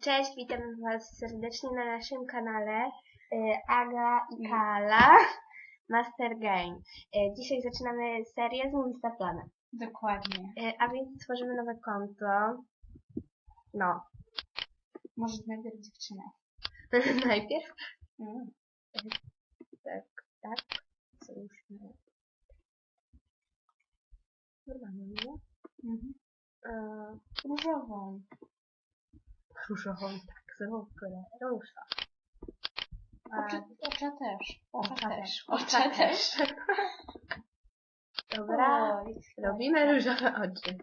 Cześć, witam Was serdecznie na naszym kanale y, Aga i Kala Master Game. Dzisiaj zaczynamy serię z Movista Planem. Dokładnie. Y, A więc tworzymy nowe konto. No, Może najpierw dziewczynę. najpierw Mm. tak, tak, załóżmy normalnie, Mhm. y, Różową. Różową, tak, zwykle, róża. A Ocza, ocza też. Ocza też. Ocza Ocza też. Dobra, Oj, robimy różowe oczy.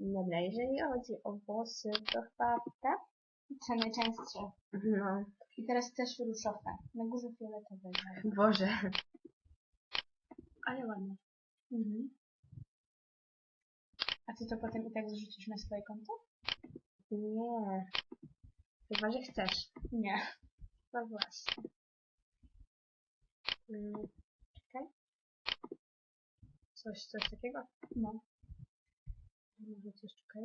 Dobra, jeżeli chodzi o włosy, to chyba tak? To najczęstsze. No, I teraz też różowe. Na górze fioletowe. Boże. Ale ładne. Mhm. A ty to potem i tak zrzucisz na swoje konto? Nie. Chyba, że chcesz. Nie. No właśnie. Mm, Czekaj. Coś, coś takiego? No. Może coś czekaj.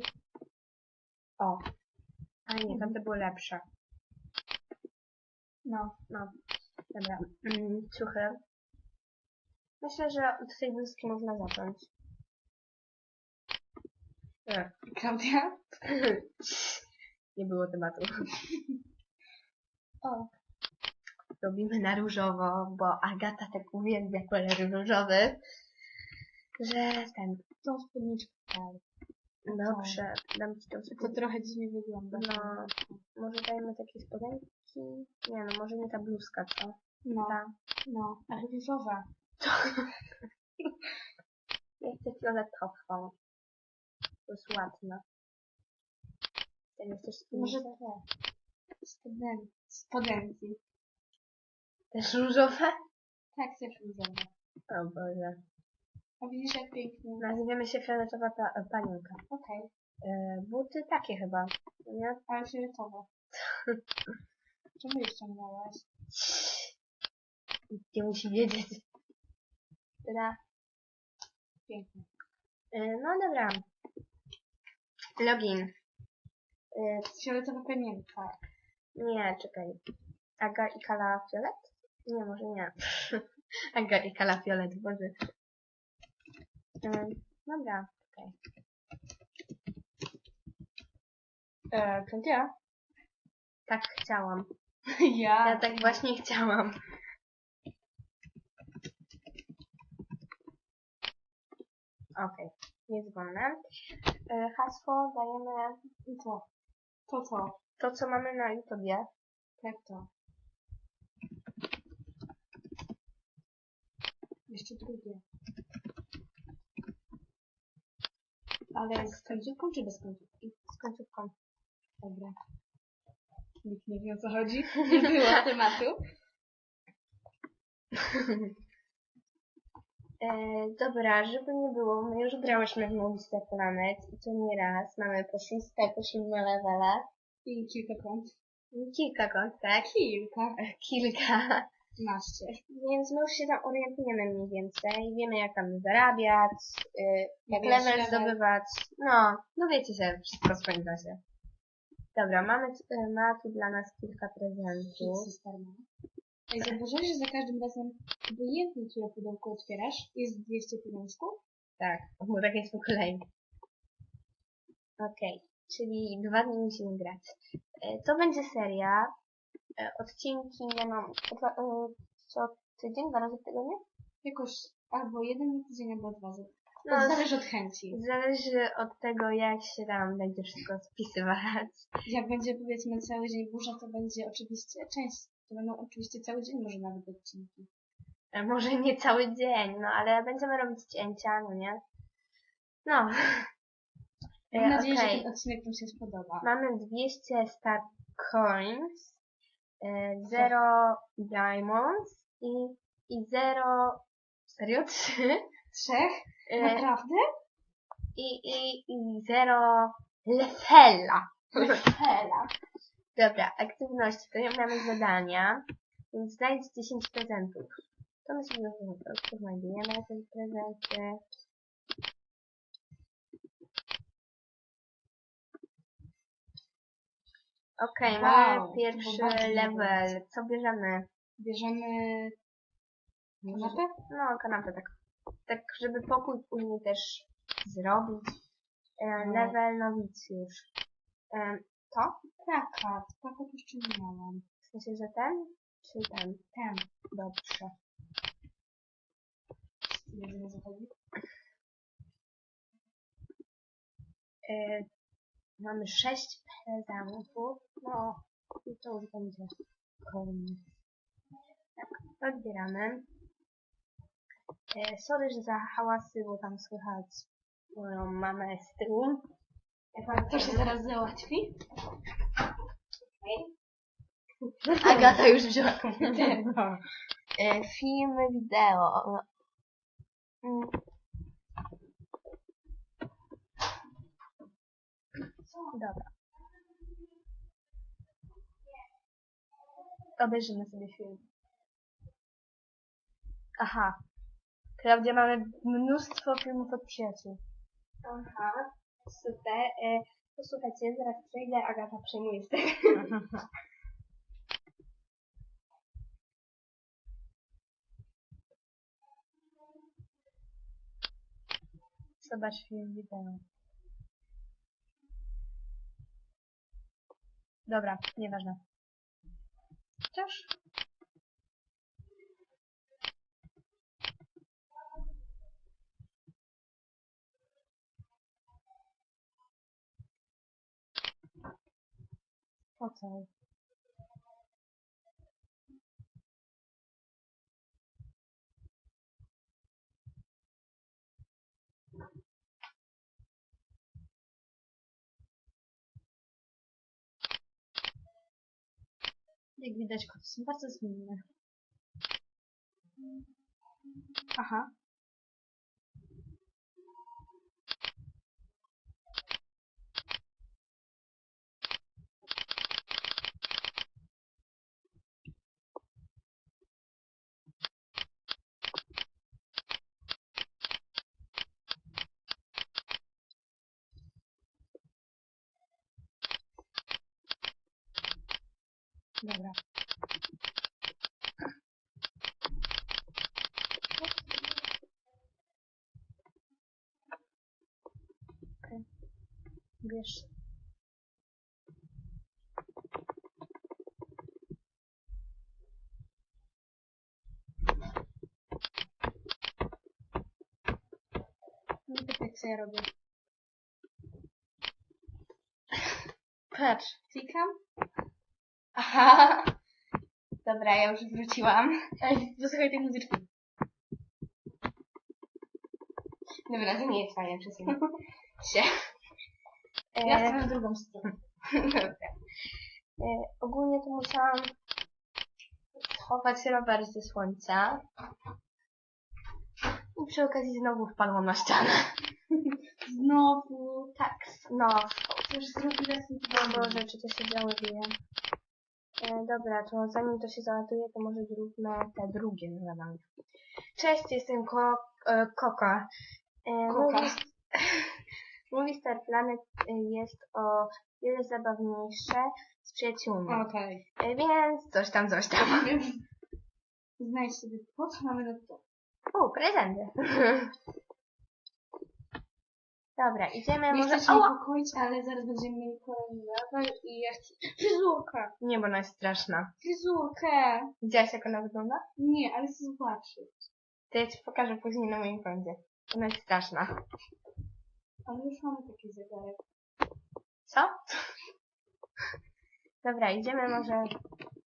O. A nie, tamte były lepsze. No. No, dobra. Mm, ciuchy. Myślę, że od tej bluzki można zacząć. Tak. Klaudia? Nie było tematu. O. Robimy na różowo, bo Agata tak uwielbia kolory różowe, że ten... Tą spódniczkę. Tak. Dobrze, dam ci tą To trochę dziwnie wygląda. No. Może dajmy takie spodenki? Nie no, może nie ta bluzka, co? No. Ta. No. Ale różowa. Ja chcę fioletową. To jest ładna. Ten jest też Może te. Spodenki. Spodenki. Też różowe? Tak, też różowe. O Boże. A widzisz jak pięknie. Nazwiemy się fioletowa pa panienka. Okej. E, buty takie chyba. Nie? Ale fioletowe. Czemu je ściągnęłaś? Nikt nie musi wiedzieć. Dobra. Pięknie. E, no dobra. Login. E, Fioletowa panienka. nie, czekaj. Aga i Kala Fiolet? Nie, może nie. Aga i Kala Fiolet, Boże. E, dobra, okej. E, Klętia? Tak chciałam. Ja. Ja tak właśnie chciałam. Okej, nie dzwonę. E, Hasło dajemy To. To to. to, co mamy na YouTubie. Tak to. Jeszcze drugie. Ale z końcówką czy bez końcówki? Z końcówką. Dobra. Nikt nie wie o co chodzi. Nie było tematu. E, dobra, żeby nie było, my już grałyśmy w Movista Planet i to nie raz. Mamy po szóste, po. I kilka kont. Kilka kont, tak? Kilka. Kilka. Naście. Więc my już się tam orientujemy mniej więcej. Wiemy jak tam zarabiać, y, jak Wybierać level zdobywać. No, no wiecie się, wszystko w swoim czasie. Dobra, mamy, y, ma tu dla nas kilka prezentów. Zauważyłeś, że za każdym razem obojętnie, które pudełko otwierasz, jest 200 pieniążków? Tak, bo tak jest po kolei. Okej, czyli dwa dni musimy grać. E, To będzie seria. E, Odcinki nie mam co dwa- e, co tydzień, dwa razy w tygodniu? Jakoś albo jeden tydzień, albo dwa razy. No, To zależy od chęci. Zależy od tego, jak się tam będzie wszystko spisywać. Jak będzie powiedzmy cały dzień burza, to będzie oczywiście część. To będą oczywiście cały dzień może nawet odcinki. E, Może nie cały dzień, no ale będziemy robić cięcia, no nie? No. E, Mam nadzieję, okej. że ten odcinek Wam się spodoba. Mamy 200 star coins, e, 0 diamonds i, i 0... Serio? 3? Trzech? E, Naprawdę? i, i, i 0 levela. Hela. Dobra, aktywności. To nie mamy zadania, więc znajdź 10 prezentów. To my sobie znajdujemy te prezenty. Okej, Wow, mamy pierwszy level. Co bierzemy? Bierzemy kanapę? No, kanapę tak. Tak, żeby pokój później też zrobić. E, No. level nowicjusz. E, to? Plakat. Plakat jeszcze nie miałam. W sensie, że ten? Czy ten? Ten. Dobrze. Wiesz, o co chodzi? E, mamy sześć prezentów. No, i to już będzie koniec. Tak, odbieramy. E, sorry, że za hałasy, bo tam słychać moją mamę z tyłu. To się zaraz załatwi. Agata już wzięła komputer. E, filmy, wideo. Mm. Dobra. Obejrzymy sobie film. Aha. Klaudia, mamy mnóstwo filmów od przyjaciół. Aha, super. E, posłuchajcie, zaraz przejdę, Agata przejmuje tego. Zobacz film wideo. Dobra, nieważne. Chociaż... Jak widać, koty są bardzo zmienne. Aha. Dobra. Okej. Wiesz. Nie pytaj, co ja robię. Patrz, klikam. Aha. Dobra, ja już wróciłam. Posłuchaj tej muzyczki. Dobra, to nie jest fajne, przesuń się. E, Ja stronę w drugą stronę. Dobra. E, ogólnie to musiałam schować rower ze słońca. I przy okazji znowu wpadłam na ścianę. Znowu. Tak, no. Już mi No Boże, czy to się działo dzieje. E, dobra, to zanim to się załaduje, to może zróbmy te drugie zadanie. Cześć, jestem ko e, Koka. E, Koka. Movie Star Planet e, jest o wiele zabawniejsze z przyjaciółmi. Okej. E, więc coś tam, coś tam. Znajdź sobie, po co mamy na to? O, prezenty. Dobra, idziemy Nie może... chcę Ała! niepokoić, ale zaraz będziemy mieli kolejny level i ja chcę... Fryzurka! Nie, bo ona jest straszna. Fryzurkę! Widziałaś, jak ona wygląda? Nie, ale chcę zobaczyć. To ja ci pokażę później na moim koncie. Ona jest straszna. Ale już mamy taki zegarek. Co? Dobra, idziemy może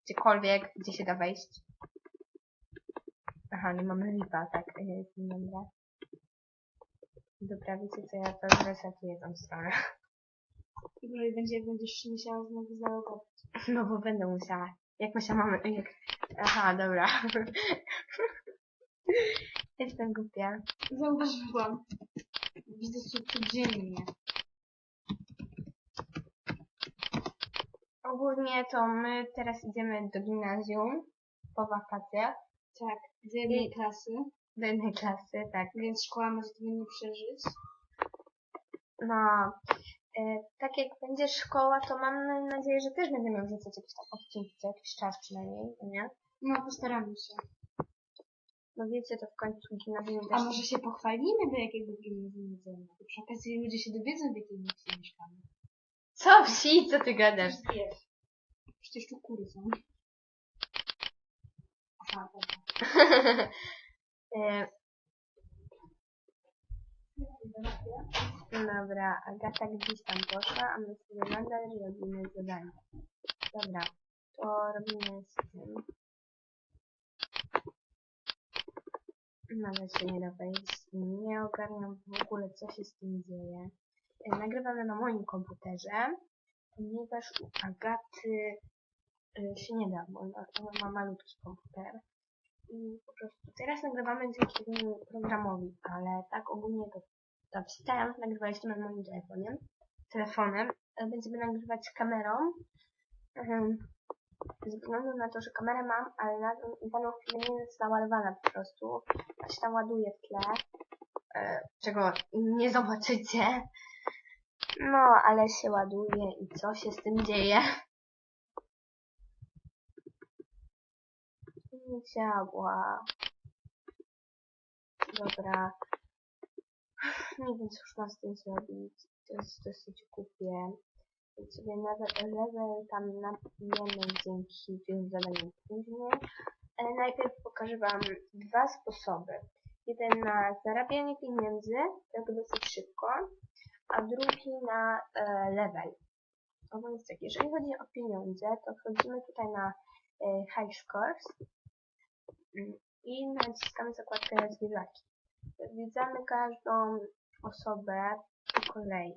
gdziekolwiek, gdzie się da wejść. Aha, nie mamy lipa, tak. e, Dobra. Dobra, wiecie co, ja to zresetuję tą stronę. I jeżeli będzie, będziesz się musiała znowu zalogować. No bo będę musiała. Jak my się mamy... Jak... Aha, dobra. Jestem głupia. Zauważyłam. Widzę cię codziennie. Ogólnie to my teraz idziemy do gimnazjum po wakacjach. Tak, z jednej I- klasy, Do jednej klasy, tak. więc szkoła może tego nie przeżyć. No, e, tak jak będzie szkoła, to mam nadzieję, że też będę miał wrzucać jakieś tam odcinki co jakiś czas przynajmniej, no nie? No, postaramy się. No wiecie, to w końcu gimnazjum A może się pochwalimy, do jakiego gimnazjum idziemy? To przy okazji ludzie się dowiedzą, w jakiej wsi mieszkamy. Co wsi, co ty gadasz? Wiesz. Przecież tu kury są. Aha, dobra. E, Dobra, Agata gdzieś tam poszła, a my sobie nadal robimy zadanie. Dobra, to robimy z tym. Nawet się nie da wejść. Nie ogarniam w ogóle, co się z tym dzieje. E, Nagrywamy na moim komputerze, ponieważ u Agaty e, się nie da, bo ona, ona ma malutki komputer. I po prostu teraz nagrywamy dzięki programowi, ale tak ogólnie to to wstęp nagrywaliśmy na moim telefonie, telefonem. E, Będziemy nagrywać kamerą. Em, Ze względu na to, że kamerę mam, ale na daną chwilę nie jest naładowana po prostu. A się tam ładuje w tle. E, Czego nie zobaczycie. No, ale się ładuje i co się z tym dzieje? Nie działa. Dobra. Nie wiem, co już mam z tym zrobić. To jest dosyć głupie. Więc sobie level, level tam napijemy dzięki tym zadaniom później. Ale najpierw pokażę Wam dwa sposoby. Jeden na zarabianie pieniędzy, tak dosyć szybko, a drugi na e, level. A jeżeli chodzi o pieniądze, to wchodzimy tutaj na e, High Scores i naciskamy zakładkę zwierzaki. Zwiedzamy każdą osobę po kolei.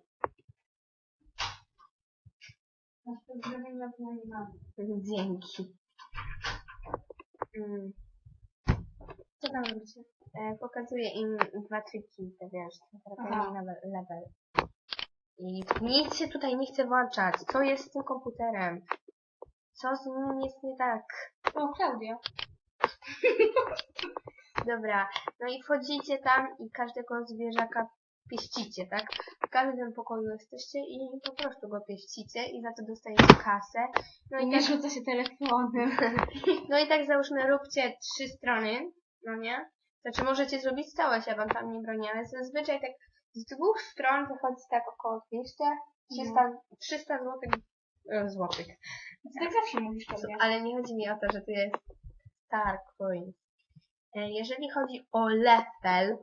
Masz pozdrowienia dla mamy. Dzięki. Mm, Co tam robicie? e, pokazuję im dwa triki, te wiesz, na le- level. I nic się tutaj nie chce włączać. Co jest z tym komputerem? Co z nim jest nie tak? O, Klaudia. Dobra, no i wchodzicie tam i każdego zwierzaka pieścicie, tak? W każdym pokoju jesteście i po prostu go pieścicie i za to dostajecie kasę. No I i nie tak, rzuca się telefonem. no i tak załóżmy róbcie trzy strony, no nie? Znaczy możecie zrobić całe, ja wam tam nie bronię, ale zazwyczaj tak z dwóch stron wychodzi tak około 200, 300, 300 złotych, e, złotych. Ty tak zawsze mówisz, Klaudia. Ale nie chodzi mi o to, że tu jest Star Coin. E, Jeżeli chodzi o level,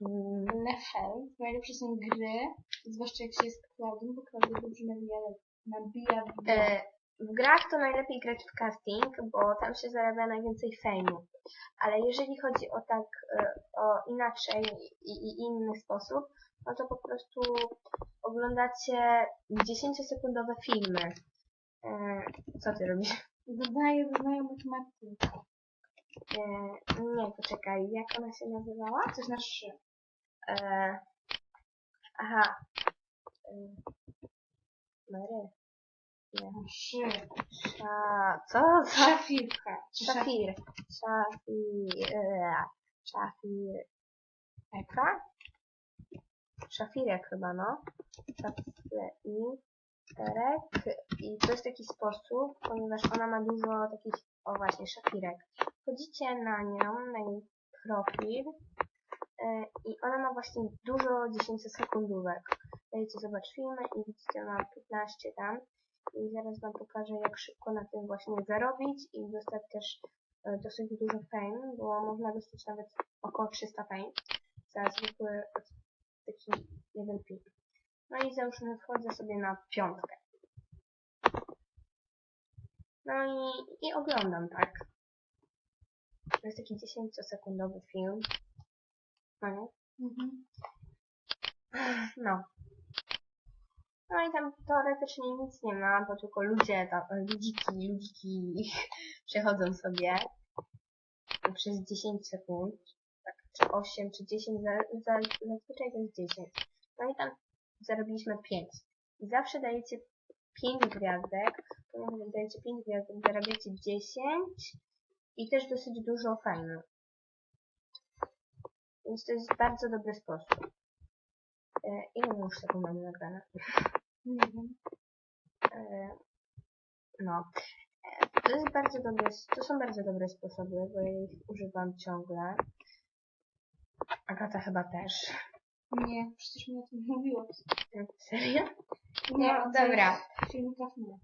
mm, Lefel. Najlepsze są gry, zwłaszcza jak się jest Klaudią, bo Klaudia dobrze nabija, nabija w E, w grach to najlepiej grać w casting, bo tam się zarabia najwięcej fejmu. Ale jeżeli chodzi o tak, e, o inaczej i, i inny sposób, no to po prostu oglądacie 10-sekundowe filmy. Co ty robisz? Dodaję do znajomych matematyki. E, nie, poczekaj, jak ona się nazywała? Coś na trzy. E, aha. E, Mary. Nie. Trzy. Sza, co? Szafirka. Szafir. Szafir. e, Szafir. Eka? Szafirek chyba, no. Szafirek. I to jest taki sposób, ponieważ ona ma dużo takich, o właśnie, szafirek. Wchodzicie na nią, na jej profil e, i ona ma właśnie dużo 10 sekundówek. Dajecie zobacz filmy i widzicie, ma 15 tam. I zaraz wam pokażę, jak szybko na tym właśnie zarobić i dostać też e, dosyć dużo fame, bo można dostać nawet około 300 fame za zwykły taki jeden film. No i załóżmy wchodzę sobie na piątkę. No i, i oglądam, tak. To jest taki 10-sekundowy film. No nie? Mhm. No. No i tam teoretycznie nic nie ma, bo tylko ludzie, tam, ludziki, ludziki przechodzą sobie przez 10 sekund, tak, czy 8, czy 10, za, za, zazwyczaj to jest 10. No i tam zarobiliśmy 5. I zawsze dajecie 5 gwiazdek, ponieważ jak dajecie 5 gwiazdek, zarabiacie 10 i też dosyć dużo fajnu. Więc to jest bardzo dobry sposób. E, ile my już tego mamy nagrane? Nie wiem. E, no. E, to jest bardzo dobre, to są bardzo dobre sposoby, bo ja ich używam ciągle. Agata chyba też. Nie, przecież mi o tym mówiłaś. Serio? Nie, No, dobra. tych filmikach nie.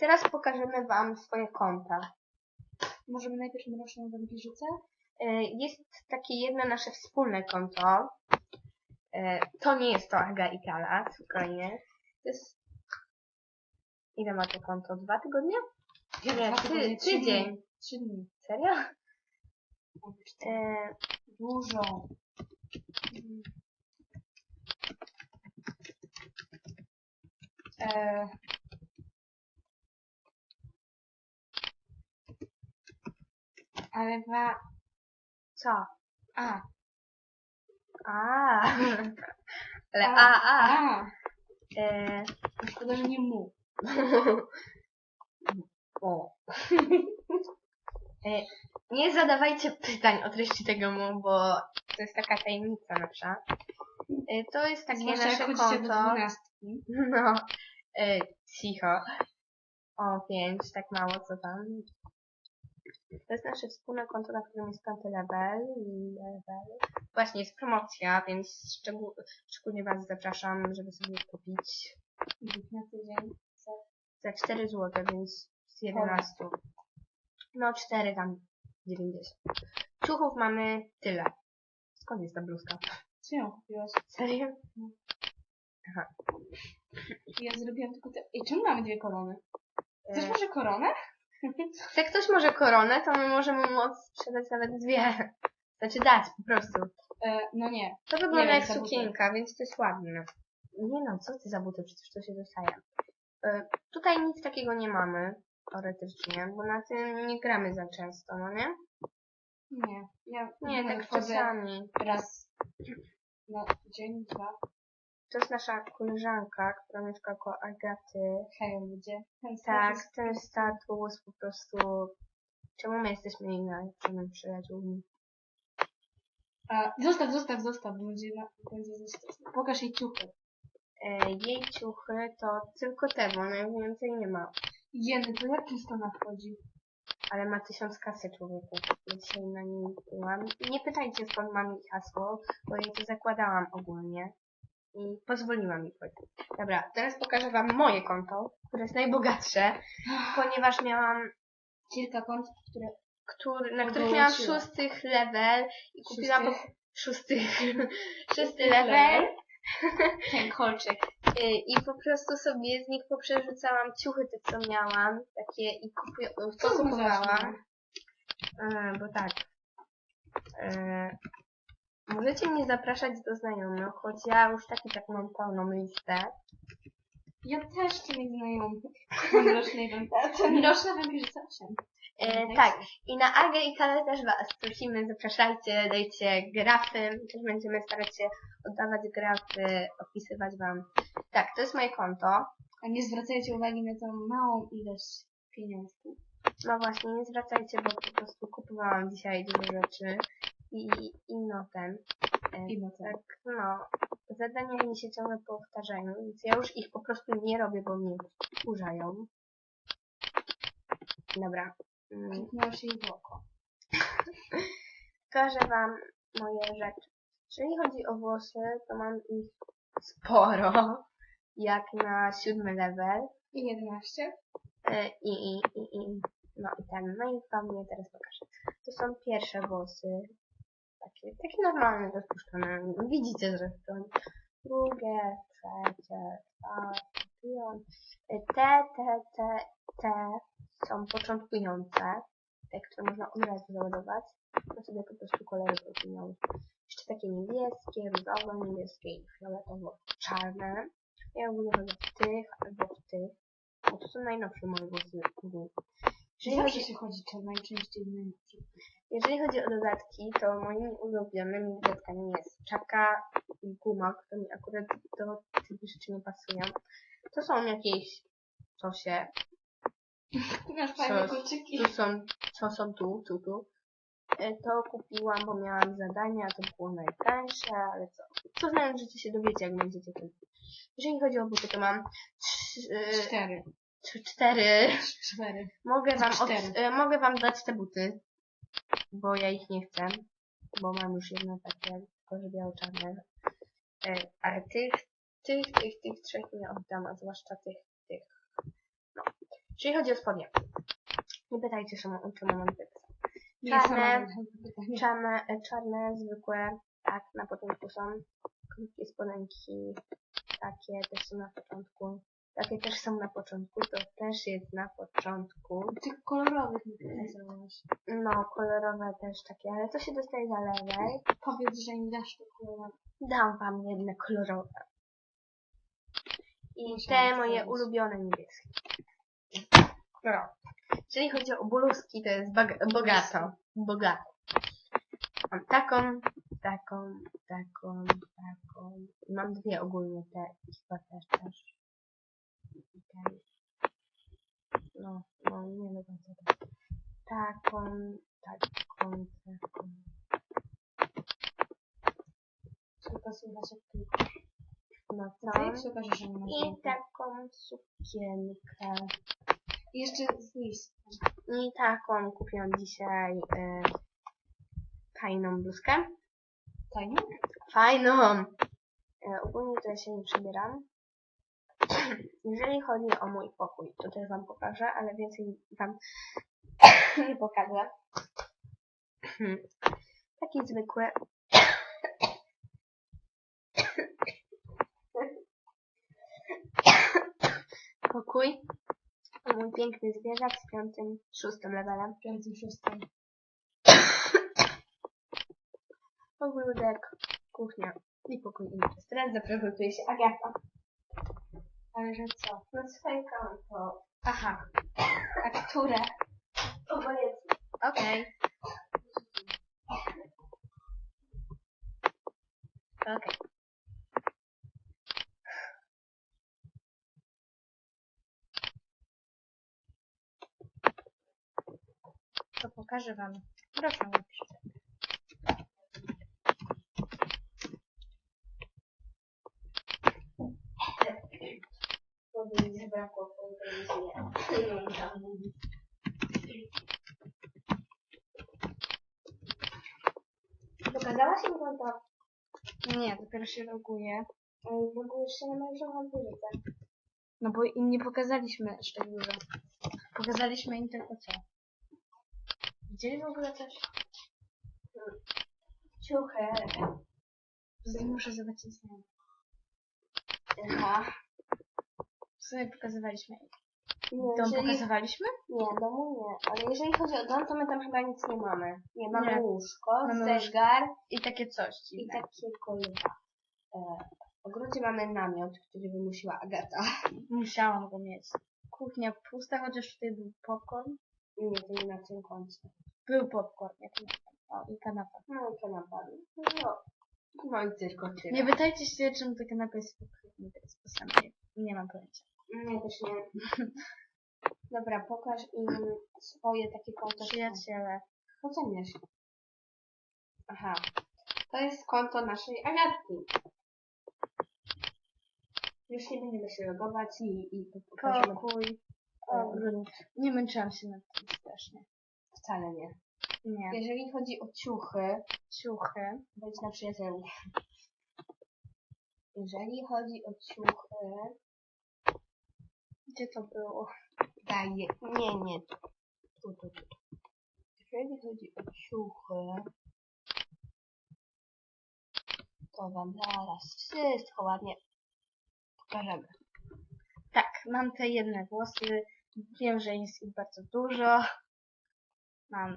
Teraz pokażemy wam swoje konta. Możemy najpierw mroczną wampirzycę? E, Jest takie jedno nasze wspólne konto. E, To nie jest to Aga i Kala, spokojnie. To jest... Ile ma to konto? Dwa tygodnie? Nie, dwa ty, tygodnie, trzy tydzień. dni. Trzy dni. Serio? E, Dużo. E, ale ma... Co? A. A. Ale a, a. A. E, Szkoda, że nie mu. o. E, Nie zadawajcie pytań o treści tego mu, bo to jest taka tajemnica nasza. E, To jest takie Zwłaszcza jak nasze do konto. dwunastki. No, e, cicho. O, pięć, tak mało, co tam. To jest nasze wspólne konto, na którym jest piąty level. level. Właśnie, jest promocja, więc szczegół, szczególnie Was zapraszam, żeby sobie kupić na tydzień. za 4 zł, więc z 11. No, 4 tam 90. Ciuchów mamy tyle. Skąd jest ta bluzka? Co ją kupiłaś? Serio? Ja zrobiłam tylko te... Ej, czemu mamy dwie korony? Chcesz E, może koronę? Jak ktoś może koronę, to my możemy mu sprzedać nawet dwie. Znaczy dać po prostu. E, no nie. To wygląda Nie jak sukienka, więc to jest ładne. Nie no, co ty za buty, przecież to się dostaje. E, tutaj nic takiego nie mamy, teoretycznie, bo na tym nie gramy za często, no nie? Nie. Ja Nie, tak czasami. raz na dzień, dwa. To jest nasza koleżanka, która mieszka koło Agaty. Hej, ludzie. Ten Tak, status- ten status po prostu... Czemu my jesteśmy jej najlepszymi przyjaciółmi? A, zostaw, zostaw, zostaw. Będzie, na, będzie zostaw. Pokaż jej ciuchy. E, jej ciuchy to tylko te, bo ona więcej nie ma. Jeny, to jak często ona wchodzi? Ale ma tysiąc kasy człowieku. Ja dzisiaj na nim byłam. Nie pytajcie skąd mam jej hasło, bo jej to zakładałam ogólnie. I pozwoliłam mi chodzić. Dobra, teraz pokażę wam moje konto, które jest najbogatsze, ponieważ miałam, Kilka kont, które... który, na których miałam szóstych level i kupiłam po, Szóstych? szóstych, szósty level? Ten kolczyk. y, i po prostu sobie z nich poprzerzucałam ciuchy te co miałam, takie i kupuję, co kupowałam. E, bo tak. E, możecie mnie zapraszać do znajomych, choć ja już tak i tak mam pełną listę. Ja też chcę mieć znajomych. Wampirzyca. Mroczna wampirzyca 8. E, tak, i na Agę i Kalę też was prosimy, zapraszajcie, dajcie grafy, też będziemy starać się oddawać grafy, opisywać wam. Tak, to jest moje konto. A nie zwracajcie uwagi na tą małą ilość pieniążków. No właśnie, nie zwracajcie, bo po prostu kupowałam dzisiaj dużo rzeczy i, i no ten. I no tak. Tak, no. Zadania mi się ciągle powtarzają, więc ja już ich po prostu nie robię, bo mnie wkurzają. Dobra. Mm, Kliknęłaś jej w oko. Pokażę wam moje rzeczy. Jeżeli chodzi o włosy, to mam ich sporo, jak na siódmy level. I 11. E, I, i, i, i, no i ten, no i wam je teraz pokażę. To są pierwsze włosy. Takie, takie normalne, rozpuszczone. Widzicie zresztą. Drugie, trzecie, czwarte, piąte. Te, te, te, te są początkujące. Te, które można od razu załadować. To sobie po prostu kolory podmienią. Jeszcze takie niebieskie, różowe, niebieskie i fioletowo-czarne. Ja ogólnie chodzę w tych albo w tych. Bo to są najnowsze moje ogólnie. Jeżeli Zawsze się chodzi czy najczęściej najlepszy. Jeżeli chodzi o dodatki, to moimi ulubionymi dodatkami jest czapka i guma, które mi akurat do tych rzeczy nie pasują. To są jakieś cosie. Masz fajne Sos. kolczyki. Tu są, co są tu, tu, tu. E, To kupiłam, bo miałam zadania, to było najtańsze, ale co? Co znając życie się dowiecie, jak będziecie kupić. Jeżeli chodzi o buty, to mam trz- e, Cztery. trzy, cztery. Cztery. Mogę wam, od, Cztery. e, mogę wam dać te buty, bo ja ich nie chcę, bo mam już jedne takie, tylko biało-czarne. E, ale tych, tych, tych, tych trzech nie oddam, a zwłaszcza tych, tych. No. Jeżeli chodzi o spodnie. Nie pytajcie, czemu, czemu mam Nie, Czarne. Czarne, e, czarne, zwykłe, tak, na początku są. Krótkie spodenki, takie też są na początku. Takie też są na początku, to też jest na początku. Tych kolorowych nie pokazałaś. No, kolorowe też takie, ale to się dostaje za lewej. Powiedz, że im dasz to kolorowe. Dam wam jedne kolorowe. I Musiałam te moje wstawić. ulubione niebieskie. Kolorowe. Jeżeli chodzi o bluzki, to jest bogato. Bogato. Mam taką, taką, taką, taką. Mam dwie ogólnie te i chyba też też. No, no nie do końca tak. Taką, taką, taką. Tylko słychać jak tylko. Ty co? się okaże, że nie I taką sukienkę. I jeszcze z list. I taką kupiłam dzisiaj e, fajną bluzkę. Tajnie? Fajną! E, ogólnie to ja się nie przebieram. Jeżeli chodzi o mój pokój, to też wam pokażę, ale więcej wam nie pokażę. Taki zwykły. Pokój. Mój piękny zwierzak z piątym, szóstym levelem. Piątym, szóstym. Ogródek, kuchnia i pokój imprez. Teraz zaprezentuje się Agata. Ale że co? No swoje konto. Aha. A które? Obojętnie. Okej. Okej. To pokażę wam. Proszę napiszcie. Bo mi zabrakło w telewizji. Pokazałaś im konto? Nie, dopiero się loguje. Ej, W ogóle jeszcze nie ma żadnego dwójce. No bo im nie pokazaliśmy aż tak dużo. Pokazaliśmy im tylko co. Widzieli w ogóle coś? Hmm. Ciuchy. Muszę zobaczyć znajomych. Aha. W sumie pokazywaliśmy im. Nie, Dom jeżeli... pokazywaliśmy? Nie, domu nie. Ale jeżeli chodzi o dom, to my tam chyba nic nie mamy. Nie, mamy Nie. łóżko, Mamy łóżko. zegar I takie coś i dziwne. takiego lwa. E, w ogrodzie mamy namiot, który wymusiła Agata. Musiałam go mieć. Kuchnia pusta, chociaż tutaj był popcorn. Nie, to nie na tym końcu. Był popcorn, jak nie O, i kanapa. No i kanapa. No, no i coś kończy. Nie pytajcie się, czemu ta kanapa jest pokryta tak sposobem. Nie mam pojęcia. Nie, też nie. Dobra, pokaż im swoje takie konto. Przyjaciele. Oceniasz. Aha. To jest konto naszej Agatki. Już nie będziemy się logować i, i pokażemy. Pokój. Ogród. Nie męczyłam się nad tym strasznie. Wcale nie. Nie. Jeżeli chodzi o ciuchy, Ciuchy. bądź na przyjacielu. Jeżeli chodzi o ciuchy, Gdzie to było? daję. Nie, nie. Tu, tu, tu. Jeżeli chodzi o ciuchy, to wam zaraz wszystko ładnie pokażemy. Tak, mam te jedne włosy. Wiem, że jest ich bardzo dużo. Mam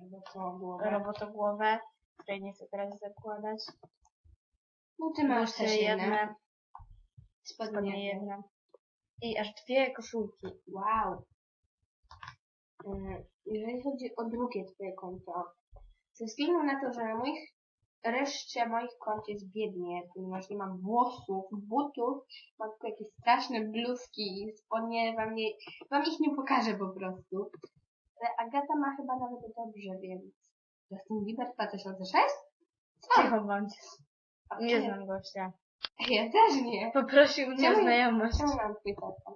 Robotogłowę. robotogłowę, której nie chcę teraz zakładać. Buty masz Włosy też jedne. spodnie jedne. I aż dwie koszulki. Wow. Mm, Jeżeli chodzi o drugie twoje konto, ze względu na to, że na moich reszcie moich kont jest biednie, ponieważ nie mam włosów, butów, mam tylko jakieś straszne bluzki i spodnie, wam, nie, wam ich nie pokażę po prostu. Ale Agata ma chyba nawet dobrze, więc Justin Bieber 2006? Cicho bądź. Nie znam gościa. Ja też nie. Poprosił mnie o znajomość. Czemu mam twój telefon?